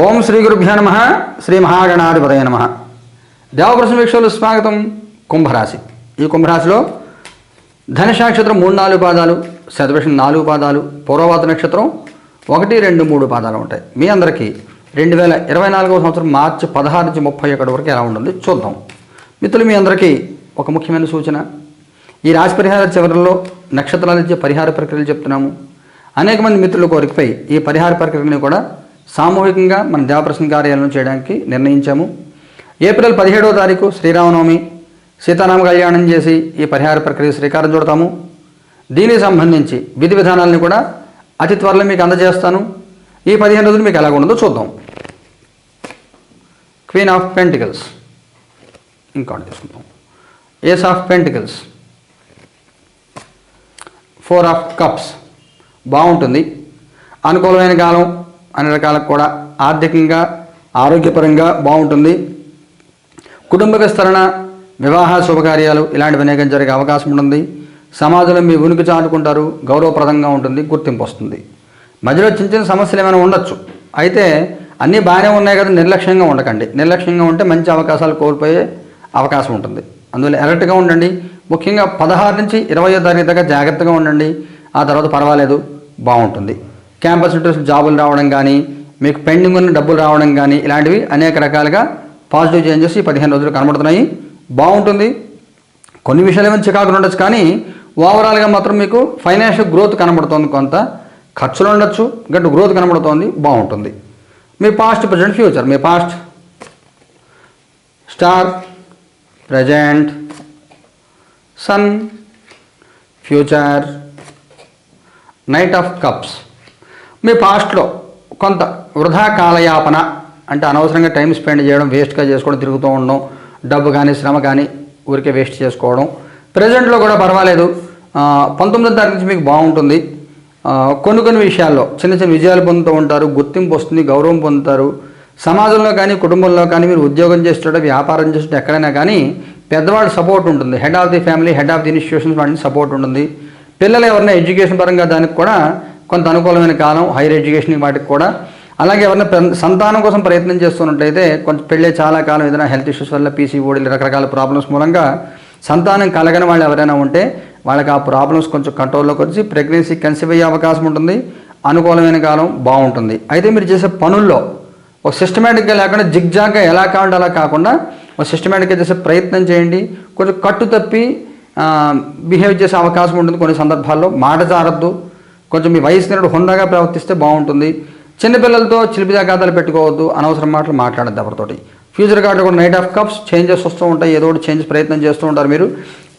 ఓం శ్రీ గురుభ్యో నమ శ్రీ మహాగణాధిపతయ నమ. దేవప్రసం వీక్షలు స్వాగతం. కుంభరాశి. ఈ కుంభరాశిలో ధనుష నక్షత్రం మూడు నాలుగు పాదాలు శతభిషం నాలుగు పాదాలు పూర్వవాత నక్షత్రం ఒకటి రెండు మూడు పాదాలు ఉంటాయి. మీ అందరికీ రెండు వేల ఇరవై నాలుగవ సంవత్సరం మార్చి పదహారు నుంచి ముప్పై ఒకటి వరకు ఎలా ఉంటుంది చూద్దాం. మిత్రులు మీ అందరికీ ఒక ముఖ్యమైన సూచన. ఈ రాశి పరిహార చివరిలో నక్షత్రాలు ఇచ్చే పరిహార ప్రక్రియలు చెప్తున్నాము. అనేక మంది మిత్రుల కోరికపై ఈ పరిహార ప్రక్రియని కూడా సామూహికంగా మన దేవప్రసన్న కార్యాలయం చేయడానికి నిర్ణయించాము. ఏప్రిల్ పదిహేడవ తారీఖు శ్రీరామనవమి సీతారామ కళ్యాణం చేసి ఈ పరిహార ప్రక్రియ శ్రీకారం చుడతాము. దీనికి సంబంధించి విధి విధానాలను కూడా అతి త్వరలో మీకు అందజేస్తాను. ఈ పదిహేను రోజులు మీకు ఎలాగ ఉండదో చూద్దాం. Queen of pentacles. ఇంకోటి తీసుకుందాం. Ace of pentacles. Four of cups. బాగుంటుంది. అనుకూలమైన కాలం అన్ని రకాలకు కూడా ఆర్థికంగా ఆరోగ్యపరంగా బాగుంటుంది. కుటుంబ విస్తరణ వివాహ శుభకార్యాలు ఇలాంటివి అనేకం జరిగే అవకాశం ఉంటుంది. సమాజంలో మీ ఉనికి చాటుకుంటారు గౌరవప్రదంగా ఉంటుంది గుర్తింపు వస్తుంది. మధ్యలో చిన్న చిన్న సమస్యలు ఏమైనా ఉండొచ్చు. అయితే అన్నీ బాగానే ఉన్నాయి కదా నిర్లక్ష్యంగా ఉండకండి. నిర్లక్ష్యంగా ఉంటే మంచి అవకాశాలు కోల్పోయే అవకాశం ఉంటుంది. అందువల్ల అలర్ట్గా ఉండండి. ముఖ్యంగా పదహారు నుంచి ఇరవై తారీఖు దాకా జాగ్రత్తగా ఉండండి. ఆ తర్వాత పర్వాలేదు బాగుంటుంది. క్యాంపస్ ఇంటర్వ్యూస్ జాబులు రావడం కానీ మీకు పెండింగ్ ఉన్న డబ్బులు రావడం కానీ ఇలాంటివి అనేక రకాలుగా పాజిటివ్ చేంజెస్ ఈ పదిహేను రోజులు కనబడుతున్నాయి. బాగుంటుంది. కొన్ని విషయాలు ఏమైనా చికాకులు ఉండొచ్చు కానీ ఓవరాల్గా మాత్రం మీకు ఫైనాన్షియల్ గ్రోత్ కనబడుతోంది కొంత. ఖర్చులు ఉండొచ్చు గట్టు గ్రోత్ కనబడుతోంది బాగుంటుంది. మీ past present future. Me past. Star present sun future. Knight of cups. మీ పాస్ట్లో కొంత వృధా కాలయాపన అంటే అనవసరంగా టైం స్పెండ్ చేయడం వేస్ట్గా చేసుకోవడం తిరుగుతూ ఉండడం డబ్బు కానీ శ్రమ కానీ ఊరికే వేస్ట్ చేసుకోవడం. ప్రజెంట్లో కూడా పర్వాలేదు. పంతొమ్మిదో తారీఖు నుంచి మీకు బాగుంటుంది. కొన్ని కొన్ని విషయాల్లో చిన్న చిన్న విజయాలు పొందుతూ ఉంటారు గుర్తింపు వస్తుంది గౌరవం పొందుతారు. సమాజంలో కానీ కుటుంబంలో కానీ మీరు ఉద్యోగం చేస్తుంటే వ్యాపారం చేస్తుంటే ఎక్కడైనా కానీ పెద్దవాళ్ళ సపోర్ట్ ఉంటుంది. Head of the family head of the institutions వాటిని సపోర్ట్ ఉంటుంది. పిల్లలు ఎవరైనా ఎడ్యుకేషన్ పరంగా దానికి కూడా కొంత అనుకూలమైన కాలం హైయర్ ఎడ్యుకేషన్ వాటికి కూడా. అలాగే ఎవరైనా సంతానం కోసం ప్రయత్నం చేస్తున్నట్లయితే కొంచెం పెళ్ళే చాలా కాలం ఏదైనా హెల్త్ ఇష్యూస్ వల్ల పీసీఓడి రకరకాల ప్రాబ్లమ్స్ మూలంగా సంతానం కలగని వాళ్ళు ఎవరైనా ఉంటే వాళ్ళకి ఆ ప్రాబ్లమ్స్ కొంచెం కంట్రోల్లోకి వచ్చి ప్రెగ్నెన్సీ కన్సీవ్ అయ్యే అవకాశం ఉంటుంది. అనుకూలమైన కాలం బాగుంటుంది. అయితే మీరు చేసే పనుల్లో ఒక సిస్టమేటిక్గా లేకుండా జిగ్జాగ్గా ఎలా కావాలంటే అలా కాకుండా ఒక సిస్టమేటిక్గా చేసే ప్రయత్నం చేయండి. కొంచెం కట్టు తప్పి బిహేవ్ చేసే అవకాశం ఉంటుంది కొన్ని సందర్భాల్లో. మాట జారద్దు. కొంచెం మీ వయసు హుందాగా ప్రవర్తిస్తే బాగుంటుంది. చిన్నపిల్లలతో చిలిపి జాగ్రత్తలు పెట్టుకోవద్దు అనవసరం మాటలు మాట్లాడద్దు ఎవరితోటి. ఫ్యూచర్ కార్డు కూడా నైట్ ఆఫ్ కప్స్ చేంజెస్ వస్తూ ఉంటాయి ఏదో ఒకటి చేంజెస్ ప్రయత్నం చేస్తూ ఉంటారు మీరు.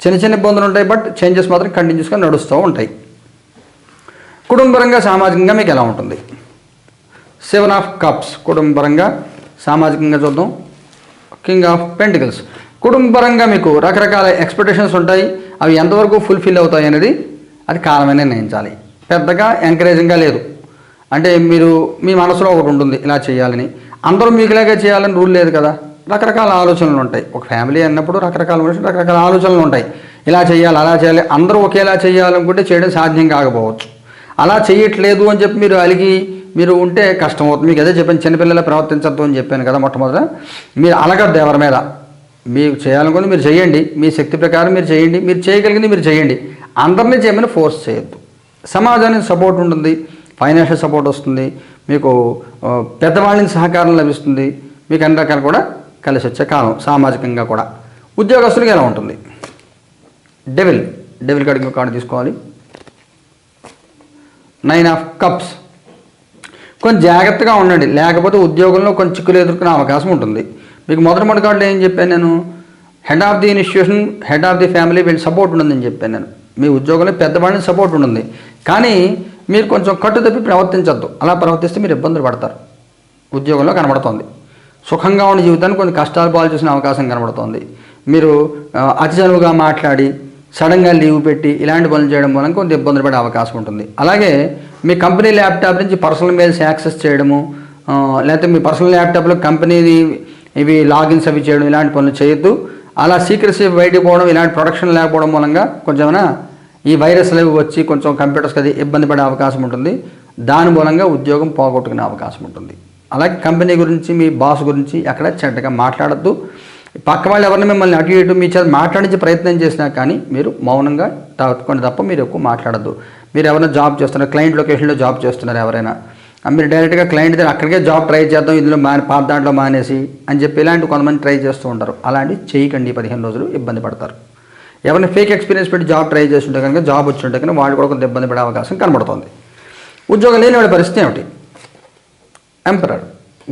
చిన్న చిన్న ఇబ్బందులు ఉంటాయి బట్ చేంజెస్ మాత్రం కంటిన్యూస్గా నడుస్తూ ఉంటాయి. కుటుంబపరంగా సామాజికంగా మీకు ఎలా ఉంటుంది? సెవెన్ ఆఫ్ కప్స్ కుటుంబపరంగా సామాజికంగా చూద్దాం. కింగ్ ఆఫ్ పెంటికల్స్ కుటుంబపరంగా మీకు రకరకాల ఎక్స్పెక్టేషన్స్ ఉంటాయి. అవి ఎంతవరకు ఫుల్ఫిల్ అవుతాయి అనేది అది కాలమే నిర్ణయించాలి. పెద్దగా ఎంకరేజింగ్గా లేదు. అంటే మీరు మీ మనసులో ఒకటి ఉంటుంది ఇలా చేయాలని. అందరూ మీకులాగే చేయాలని రూల్ లేదు కదా. రకరకాల ఆలోచనలు ఉంటాయి. ఒక ఫ్యామిలీ అన్నప్పుడు రకరకాల మనుషులు రకరకాల ఆలోచనలు ఉంటాయి. ఇలా చేయాలి అలా చేయాలి. అందరూ ఒకేలా చేయాలనుకుంటే చేయడం సాధ్యం కాకపోవచ్చు. అలా చేయట్లేదు అని చెప్పి మీరు అలిగి మీరు ఉంటే కష్టం అవుతుంది. మీకు అదే చెప్పాను చిన్నపిల్లలు ప్రవర్తించద్దు అని చెప్పాను కదా మొట్టమొదట. మీరు అలగద్దు ఎవరి మీద. మీకు చేయాలనుకుంది మీరు చేయండి. మీ శక్తి ప్రకారం మీరు చేయండి. మీరు చేయగలిగింది మీరు చేయండి. అందరినీ చేయమని ఫోర్స్ చేయొద్దు. సమాజానికి సపోర్ట్ ఉంటుంది ఫైనాన్షియల్ సపోర్ట్ వస్తుంది మీకు ఆ, పెద్దవాళ్ళ నుంచి సహకారం లభిస్తుంది మీకు అన్ని రకాలు కూడా కలిసి వచ్చే కాలం సామాజికంగా కూడా. ఉద్యోగస్తులకి ఎలా ఉంటుంది? డెవిల్ డెవిల్ కార్డు కార్డు తీసుకోవాలి. నైన్ ఆఫ్ కప్స్ కొంచెం జాగ్రత్తగా ఉండండి లేకపోతే ఉద్యోగంలో కొంచెం చిక్కులు ఎదుర్కొనే అవకాశం ఉంటుంది. మీకు మొదటి మొదటి కార్డులో ఏం చెప్పాను నేను? Head of the institution head of the family వీళ్ళు సపోర్ట్ ఉంటుందని చెప్పాను నేను. మీ ఉద్యోగంలో పెద్దవాళ్ళని సపోర్ట్ ఉంటుంది. కానీ మీరు కొంచెం కట్టు తప్పి ప్రవర్తించద్దు. అలా ప్రవర్తిస్తే మీరు ఇబ్బందులు పడతారు. ఉద్యోగంలో కనబడుతోంది. సుఖంగా ఉన్న జీవితాన్ని కొన్ని కష్టాలు పాలు చేసిన అవకాశం కనబడుతోంది. మీరు ఆ, అతి చనువుగా మాట్లాడి సడన్గా లీవ్ పెట్టి ఇలాంటి పనులు చేయడం మూలంగా కొంత ఇబ్బందులు పడే అవకాశం ఉంటుంది. అలాగే మీ కంపెనీ ల్యాప్టాప్ నుంచి పర్సనల్ మెయిల్స్ యాక్సెస్ చేయడము లేకపోతే మీ పర్సనల్ ల్యాప్టాప్లో కంపెనీది ఇవి లాగిన్స్ అవి చేయడం ఇలాంటి పనులు చేయొద్దు. అలా సీక్రెసీ బయటికి పోవడం ఇలాంటి ప్రొడక్షన్ లేకపోవడం మూలంగా కొంచెమైనా ఈ వైరస్లు అవి వచ్చి కొంచెం కంప్యూటర్స్కి అది ఇబ్బంది పడే అవకాశం ఉంటుంది. దాని మూలంగా ఉద్యోగం పోగొట్టుకునే అవకాశం ఉంటుంది. అలాగే కంపెనీ గురించి మీ బాస్ గురించి ఎక్కడ చెడ్డగా మాట్లాడద్దు. పక్క వాళ్ళు ఎవరిని మిమ్మల్ని అటు ఇటు మీ చేత మాట్లాడించే ప్రయత్నం చేసినా కానీ మీరు మౌనంగా తట్టుకోండి తప్ప మీరు ఎక్కువ మాట్లాడద్దు. మీరు ఎవరైనా జాబ్ చేస్తున్నారు క్లయింట్ లొకేషన్లో జాబ్ చేస్తున్నారు ఎవరైనా. మీరు డైరెక్ట్గా క్లయింట్ దగ్గర అక్కడికే జాబ్ ట్రై చేద్దాం ఇందులో మాని పాత దాంట్లో మానేసి అని చెప్పి ఇలాంటి కొంతమంది ట్రై చేస్తూ ఉంటారు అలాంటివి చేయకండి పదిహేను రోజులు ఇబ్బంది పడతారు. ఎవరైనా ఫేక్ ఎక్స్పీరియన్స్ పెట్టి జాబ్ ట్రై చేస్తుంటే కనుక జాబ్ వచ్చి కనుక వాళ్ళు కూడా కొంత ఇబ్బంది పడే అవకాశం కనబడుతుంది. ఉద్యోగం లేని వాళ్ళ పరిస్థితి ఏమిటి? ఎంపరర్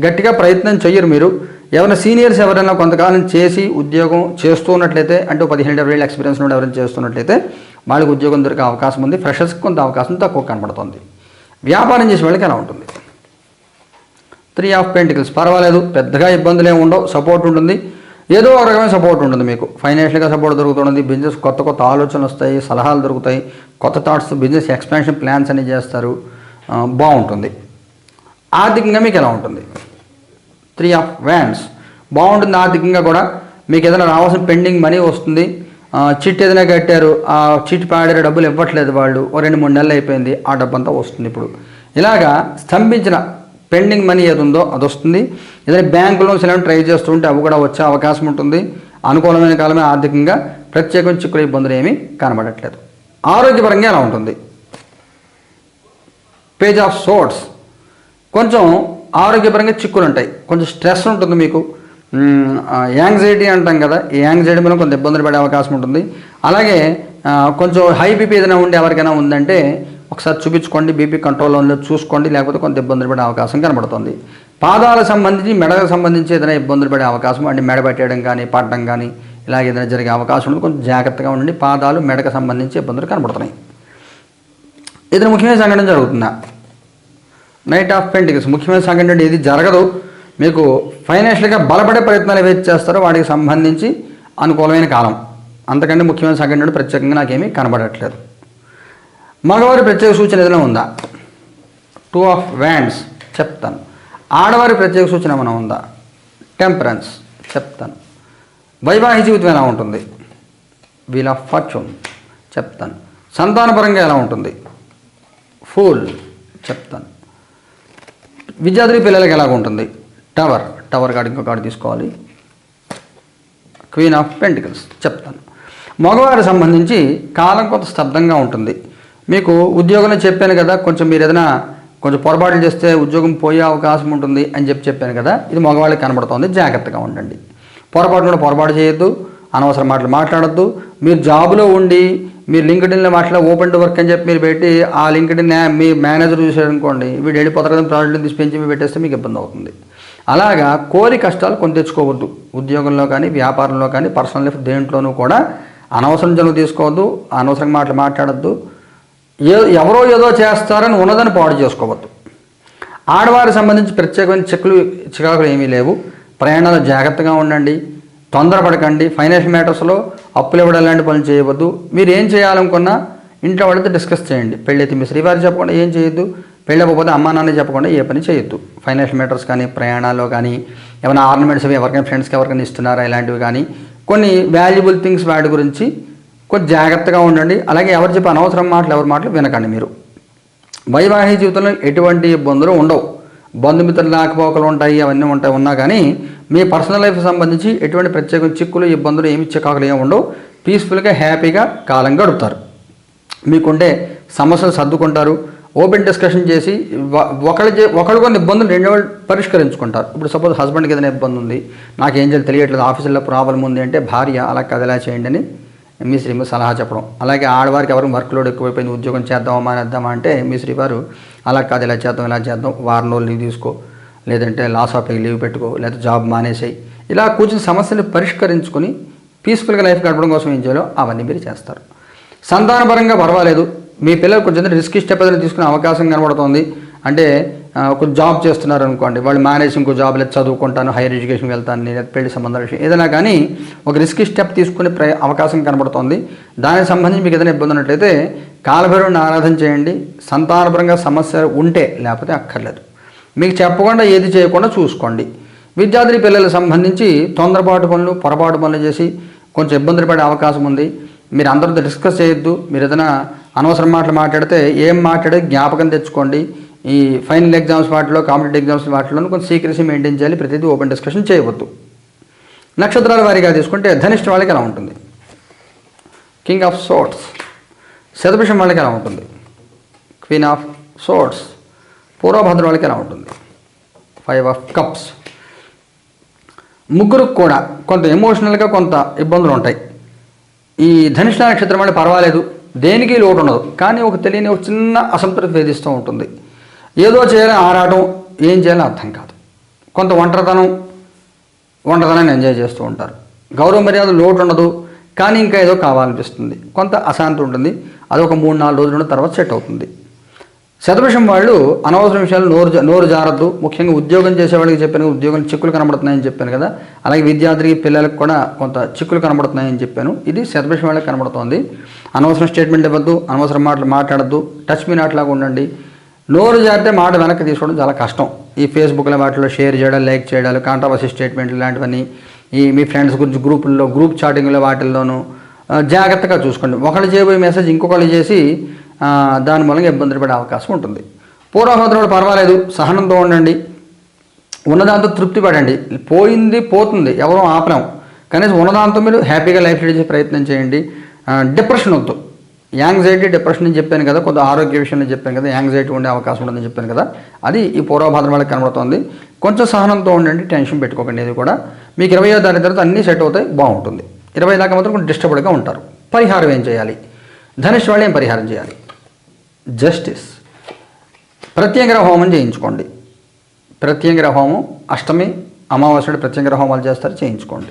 గట్టిగా ప్రయత్నం చెయ్యరు మీరు. ఎవరైనా సీనియర్స్ ఎవరైనా కొంతకాలం చేసి ఉద్యోగం చేస్తూ ఉన్నట్లయితే అంటే పదిహేను ఇరవై ఏళ్ళ ఎక్స్పీరియన్స్ నుండి ఎవరైనా చేస్తున్నట్లయితే వాళ్ళకి ఉద్యోగం దొరికే అవకాశం ఉంది. ఫ్రెషర్స్కి కొంత అవకాశం తక్కువ కనబడుతుంది. వ్యాపారం చేసే వాళ్ళకి ఎలా ఉంటుంది? త్రీ ఆఫ్ పెంటికల్స్ పర్వాలేదు. పెద్దగా ఇబ్బందులు ఏమి ఉండవు. సపోర్ట్ ఉంటుంది. ఏదో ఒక రకమైన సపోర్ట్ ఉంటుంది మీకు. ఫైనాన్షియల్గా సపోర్ట్ దొరుకుతుంది బిజినెస్ కొత్త కొత్త ఆలోచనలు వస్తాయి సలహాలు దొరుకుతాయి కొత్త థాట్స్ బిజినెస్ ఎక్స్పాన్షన్ ప్లాన్స్ అని చేస్తారు. బాగుంటుంది. ఆర్థికంగా మీకు ఎలా ఉంటుంది? త్రీ ఆఫ్ వ్యాన్స్ బాగుంటుంది ఆర్థికంగా కూడా. మీకు ఏదైనా రావాల్సిన పెండింగ్ మనీ వస్తుంది. చిట్ ఏదైనా కట్టారు ఆ చిట్ పాడారు డబ్బులు ఇవ్వట్లేదు వాళ్ళు. ఓ రెండు మూడు నెలలు అయిపోయింది ఆ డబ్బు అంతా వస్తుంది ఇప్పుడు. ఇలాగా స్తంభించిన పెండింగ్ మనీ ఏది ఉందో అది వస్తుంది. ఏదైనా బ్యాంకులో లోన్స్ ఇలాంటి ట్రై చేస్తుంటే అవి కూడా వచ్చే అవకాశం ఉంటుంది. అనుకూలమైన కాలమే ఆర్థికంగా ప్రత్యేకం చిక్కుల ఇబ్బందులు ఏమీ కనబడట్లేదు. ఆరోగ్యపరంగా ఎలా ఉంటుంది? పేజ్ ఆఫ్ సోర్ట్స్ కొంచెం ఆరోగ్యపరంగా చిక్కులు ఉంటాయి. కొంచెం స్ట్రెస్ ఉంటుంది మీకు. యాంగ్జైటీ అంటాం కదా. ఈ యాంగ్జైటీ మీద కొంత ఇబ్బందులు పడే అవకాశం ఉంటుంది. అలాగే కొంచెం హై బీపీ ఏదైనా ఉండి ఎవరికైనా ఉందంటే ఒకసారి చూపించుకోండి బీపీ కంట్రోల్లో ఉందో చూసుకోండి లేకపోతే కొంత ఇబ్బందులు పడే అవకాశం కనబడుతుంది. పాదాలకు సంబంధించి మెడకు సంబంధించి ఏదైనా ఇబ్బందులు పడే అవకాశం అంటే మెడ పెట్టేయడం కానీ పడడం కానీ ఇలాగ ఏదైనా జరిగే అవకాశం ఉంది కొంచెం జాగ్రత్తగా ఉండండి. పాదాలు మెడకు సంబంధించి ఇబ్బందులు కనబడుతున్నాయి. ఇతను ముఖ్యమైన సంఘటన జరుగుతుందా? నైట్ ఆఫ్ పెయింటింగ్స్ ముఖ్యమైన సంఘటన అంటే ఇది జరగదు. మీకు ఫైనాన్షియల్గా బలపడే ప్రయత్నాలు ఏవైతే చేస్తారో వాటికి సంబంధించి అనుకూలమైన కాలం. అంతకంటే ముఖ్యమైన సంఘటన ప్రత్యేకంగా నాకేమీ కనబడట్లేదు. మగవారి ప్రత్యేక సూచన ఏదైనా ఉందా? టూ ఆఫ్ వ్యాండ్స్ చెప్తాను. ఆడవారి ప్రత్యేక సూచన ఏమైనా ఉందా? టెంపరెన్స్ చెప్తాను. వైవాహిక జీవితం ఎలా ఉంటుంది? వీల్ ఆఫ్ ఫార్చ్యూన్ చెప్తాను. సంతానపరంగా ఎలా ఉంటుంది? ఫూల్ చెప్తాను. విద్యార్థి పిల్లలకి ఎలాగ ఉంటుంది? టవర్ టవర్ కార్డు ఇంకో కార్డు తీసుకోవాలి. క్వీన్ ఆఫ్ పెంటికల్స్ చెప్తాను. మగవారికి సంబంధించి కాలం కొంత స్తబ్దంగా ఉంటుంది. మీకు ఉద్యోగంలో చెప్పాను కదా కొంచెం మీరు ఏదైనా కొంచెం పొరపాట్లు చేస్తే ఉద్యోగం పోయే అవకాశం ఉంటుంది అని చెప్పి చెప్పాను కదా ఇది మగవాళ్ళకి కనబడుతోంది జాగ్రత్తగా ఉండండి. పొరపాటు కూడా పొరపాటు చేయొద్దు అనవసరం మాటలు మాట్లాడొద్దు. మీరు జాబ్లో ఉండి మీరు లింక్డ్ఇన్లో మాట్లా ఓపెన్ టు వర్క్ అని చెప్పి మీరు పెట్టి ఆ లింక్డ్ఇన్ మీ మేనేజర్ చూసారనుకోండి వీడు వెళ్ళిపోతారు కదా ప్రాజెక్ట్ తీసి పెంచి మీరు పెట్టేస్తే మీకు ఇబ్బంది అవుతుంది. అలాగా కోరి కష్టాలు కొని తెచ్చుకోవద్దు. ఉద్యోగంలో కానీ వ్యాపారంలో కానీ పర్సనల్ లైఫ్ దేంట్లోనూ కూడా అనవసరం జనం తీసుకోవద్దు అనవసరంగా మాటలు మాట్లాడద్దు. ఏ ఎవరో ఏదో చేస్తారని ఉన్నదని పాడు చేసుకోవద్దు. ఆడవారికి సంబంధించి ప్రత్యేకమైన చెక్కులు చికాకులు ఏమీ లేవు. ప్రయాణాలు జాగ్రత్తగా ఉండండి. తొందరపడకండి. ఫైనాన్షియల్ మ్యాటర్స్లో అప్పులు ఇవ్వడం లాంటి పనులు చేయవద్దు. మీరు ఏం చేయాలనుకున్నా ఇంట్లో వాళ్ళతో డిస్కస్ చేయండి. పెళ్ళైతే మీ శ్రీవారి చెప్పకుండా ఏం చేయొద్దు. పెళ్ళి అవ్వకపోతే అమ్మా నాన్న చెప్పకుండా ఏ పని చేయొద్దు. ఫైనాన్షియల్ మ్యాటర్స్ కానీ ప్రయాణాల్లో కానీ ఏమైనా ఆర్నమెంట్స్ ఎవరికైనా ఫ్రెండ్స్కి ఎవరికైనా ఇస్తున్నారా ఇలాంటివి కానీ కొన్ని వాల్యుబుల్ థింగ్స్ వాటి గురించి కొంచెం జాగ్రత్తగా ఉండండి. అలాగే ఎవరు చెప్పి అనవసరం మాటలు ఎవరి మాటలు వినకండి మీరు. వైవాహిక జీవితంలో ఎటువంటి ఇబ్బందులు ఉండవు. బంధుమిత్రులు రాకపోకలు ఉంటాయి అవన్నీ ఉంటాయి ఉన్నా కానీ మీ పర్సనల్ లైఫ్ సంబంధించి ఎటువంటి ప్రత్యేక చిక్కులు ఇబ్బందులు ఏమి చికాకులు ఏమి ఉండవు. పీస్ఫుల్గా హ్యాపీగా కాలం గడుపుతారు. మీకుండే సమస్యలు సర్దుకుంటారు. ఓపెన్ డిస్కషన్ చేసి ఒకళ్ళు చే- ఒకళ్ళు కొన్ని ఇబ్బందులు రెండు వాళ్ళు పరిష్కరించుకుంటారు. ఇప్పుడు సపోజ్ హస్బెండ్కి ఏదైనా ఇబ్బంది ఉంది నాకు ఏం చేయాలి తెలియట్లేదు ఆఫీసులో ప్రాబ్లం ఉంది అంటే భార్య అలా కదలా చేయండి అని మీ సలహా చెప్పడం. అలాగే ఆడవారికి ఎవరు వర్క్ లోడ్ ఎక్కువైపోయింది ఉద్యోగం చేద్దామా మానేద్దామా అంటే మీ శ్రీవారు అలా కాదు ఇలా చేద్దాం ఇలా చేద్దాం వారం రోజులు లీవ్ తీసుకో. లేదంటే లాస్ ఆఫ్ లీవ్ పెట్టుకో లేదా జాబ్ మానేసేయి. ఇలా కూర్చుని సమస్యలు పరిష్కరించుకొని పీస్ఫుల్గా లైఫ్ గడపడం కోసం ఏం చేయాలో అవన్నీ మీరు చేస్తారు. సంతానపరంగా పర్వాలేదు. మీ పిల్లలు కొంచెం రిస్క్ స్టెప్ ఏదైనా తీసుకునే అవకాశం కనబడుతోంది. అంటే ఒక జాబ్ చేస్తున్నారు అనుకోండి వాళ్ళు మేనేజింగ్ ఇంకో జాబ్ లేదు చదువుకుంటాను హైయర్ ఎడ్యుకేషన్ వెళ్తాను నేను పెళ్ళి సంబంధాల విషయం ఏదైనా కానీ ఒక రిస్క్ స్టెప్ తీసుకునే ప్ర అవకాశం కనబడుతోంది. దానికి సంబంధించి మీకు ఏదైనా ఇబ్బంది ఉన్నట్లయితే కాలభైరవుని ఆరాధన చేయండి. సంతానపరంగా సమస్య ఉంటే లేకపోతే అక్కర్లేదు. మీకు చెప్పకుండా ఏది చేయకుండా చూసుకోండి. విద్యార్థి పిల్లలకు సంబంధించి తొందరపాటు పనులు పొరపాటు పనులు చేసి కొంచెం ఇబ్బందులు పడే అవకాశం ఉంది. మీరు అందరితో డిస్కస్ చేయొద్దు. మీరు ఏదైనా అనవసరం మాటలు మాట్లాడితే ఏం మాట్లాడే జ్ఞాపకం తెచ్చుకోండి. ఈ ఫైనల్ ఎగ్జామ్స్ వాటిలో కాంపిటేటివ్ ఎగ్జామ్స్ వాటిలో కొంచెం సీక్రెసీ మెయింటైన్ చేయాలి ప్రతిదీ ఓపెన్ డిస్కషన్ చేయవద్దు. నక్షత్రాల వారీగా తీసుకుంటే ధనిష్ట వాళ్ళకి ఎలా ఉంటుంది? కింగ్ ఆఫ్ సోట్స్ శతభిషం వాళ్ళకి ఎలా ఉంటుంది? క్వీన్ ఆఫ్ సోట్స్ పూర్వభద్ర వాళ్ళకి ఎలా ఉంటుంది? Five of cups. ముగ్గురికి కూడా కొంత ఎమోషనల్గా కొంత ఇబ్బందులు ఉంటాయి. ఈ ధనిష్ట నక్షత్రం అంటే పర్వాలేదు. దేనికి లోటు ఉండదు. కానీ ఒక తెలియని ఒక చిన్న అసంతృప్తి వేధిస్తూ ఉంటుంది. ఏదో చేయాలని ఆరాటం ఏం చేయాలో అర్థం కాదు. కొంత ఒంటరితనం ఒంటరితనాన్ని ఎంజాయ్ చేస్తూ ఉంటారు. గౌరవ మర్యాద లోటు ఉండదు కానీ ఇంకా ఏదో కావాలనిపిస్తుంది. కొంత అశాంతి ఉంటుంది అది ఒక మూడు నాలుగు రోజుల తర్వాత సెట్ అవుతుంది. శతభిషం వాళ్ళు అనవసర విషయాలు నోరు జా- నోరు జారద్దు. ముఖ్యంగా ఉద్యోగం చేసేవాళ్ళకి చెప్పాను ఉద్యోగం చిక్కులు కనబడుతున్నాయని చెప్పాను కదా అలాగే విద్యార్థికి పిల్లలకు కూడా కొంత చిక్కులు కనబడుతున్నాయని చెప్పాను. ఇది శతభిషం వాళ్ళకి కనబడుతోంది. అనవసరం స్టేట్మెంట్ ఇవ్వద్దు అనవసరం మాటలు మాట్లాడద్దు. టచ్ మీ నాట్లాగా ఉండండి. నోరు జారితే మాట వెనక్కి తీసుకోవడం చాలా కష్టం. ఈ ఫేస్బుక్లో వాటిలో షేర్ చేయడం లైక్ చేయడాలు కాంట్రవర్సీ స్టేట్మెంట్లు లాంటివన్నీ ఈ మీ ఫ్రెండ్స్ గురించి గ్రూపుల్లో గ్రూప్ చాటింగ్లో వాటిల్లోనూ జాగ్రత్తగా చూసుకోండి. ఒకళ్ళు చేయబోయే మెసేజ్ ఇంకొకళ్ళు చేసి దాని మూలంగా ఇబ్బందులు పడే అవకాశం ఉంటుంది. పూర్వభద్రుడు పర్వాలేదు సహనంతో ఉండండి. ఉన్నదాంతో తృప్తి పడండి. పోయింది పోతుంది ఎవరూ ఆపలేం. కనీసం ఉన్నదాంతో మీరు హ్యాపీగా లైఫ్ లీడ్ చేసే ప్రయత్నం చేయండి. డిప్రెషన్ వద్దు. యాంగ్జైటీ డిప్రెషన్ అని చెప్పాను కదా కొంత ఆరోగ్య విషయంలో చెప్పాను కదా యాంగ్జైటీ ఉండే అవకాశం ఉందని చెప్పాను కదా అది ఈ పూర్వభాద్రం వాళ్ళకి కనబడుతోంది. కొంచెం సహనంతో ఉండండి టెన్షన్ పెట్టుకోకండి ఇది కూడా. మీకు ఇరవయో తారీఖు తర్వాత అన్నీ సెట్ అవుతాయి బాగుంటుంది. ఇరవై దాకా మాత్రం కొంచెం డిస్టర్బ్డ్గా ఉంటారు. పరిహారం ఏం చేయాలి? ధనుష్ వాళ్ళు ఏం పరిహారం చేయాలి? జస్టిస్. ప్రత్యేక హోమం చేయించుకోండి. ప్రత్యేక హోమం అష్టమి అమావాస్య ప్రత్యేక హోమాలు చేస్తారు చేయించుకోండి.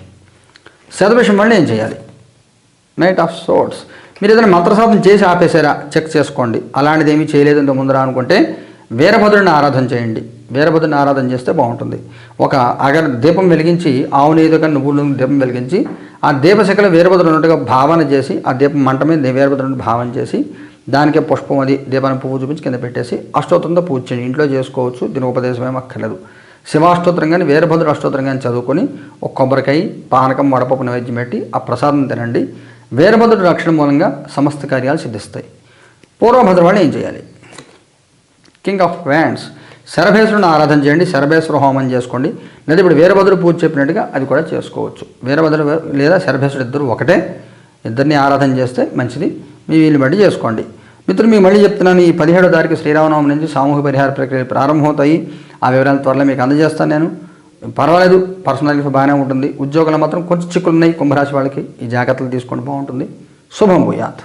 శతభిషం వల్ల ఏం చేయాలి? నైట్ ఆఫ్ సోట్స్ మీరు ఏదైనా మంత్రసాధన చేసి ఆపేసారా చెక్ చేసుకోండి. అలాంటిది ఏమీ చేయలేదు ఇంత ముందర అనుకుంటే వీరభద్రుని ఆరాధన చేయండి. వీరభద్రుని ఆరాధన చేస్తే బాగుంటుంది. ఒక అగర దీపం వెలిగించి ఆవు నీరు నువ్వు నువ్వులు దీపం వెలిగించి ఆ దీపశిఖల వీరభద్రుడు ఉన్నట్టుగా భావన చేసి ఆ దీపం మంట మీద వీరభద్రుని భావన చేసి దానికే పుష్పం అది దీపాన్ని పువ్వు చూపించి కింద పెట్టేసి అష్టోత్తరంతో పూజ చేయండి. ఇంట్లో చేసుకోవచ్చు దీని ఉపదేశం ఏం అక్కర్లేదు. శివాష్టోత్తరం కానీ వీరభద్రుడు అష్టోత్తరం కానీ చదువుకొని ఒక కొబ్బరికాయ పానకం వడపప్పు నైవేద్యం పెట్టి ఆ ప్రసాదం తినండి. వీరభద్రుడు రక్షణ మూలంగా సమస్త కార్యాలు సిద్ధిస్తాయి. పూర్వభద్ర ఏం చేయాలి? కింగ్ ఆఫ్ వ్యాండ్స్ శరభేశ్వరుని ఆరాధన చేయండి శరభేశ్వర హోమం చేసుకోండి. లేదా ఇప్పుడు వీరభద్రుడు పూజ చెప్పినట్టుగా అది కూడా చేసుకోవచ్చు. వీరభద్రుడు లేదా శరభేశ్వరుడు ఇద్దరు ఒకటే. ఇద్దరిని ఆరాధన చేస్తే మంచిది. మీ వీలు బట్టి చేసుకోండి. మిత్రులు మీకు మళ్ళీ చెప్తున్నాను ఈ పదిహేడో తారీఖు శ్రీరామనవమి నుంచి సామూహిక పరిహార ప్రక్రియ ప్రారంభమవుతాయి. ఆ వివరాలు త్వరలో మీకు అందజేస్తాను నేను. పర్వాలేదు పర్సనల్ లైఫ్ బాగానే ఉంటుంది. ఉద్యోగాలు మాత్రం కొంచెం చిక్కులు ఉన్నాయి కుంభరాశి వాళ్ళకి ఈ జాగ్రత్తలు తీసుకోండి బాగుంటుంది. శుభం భూయాత్.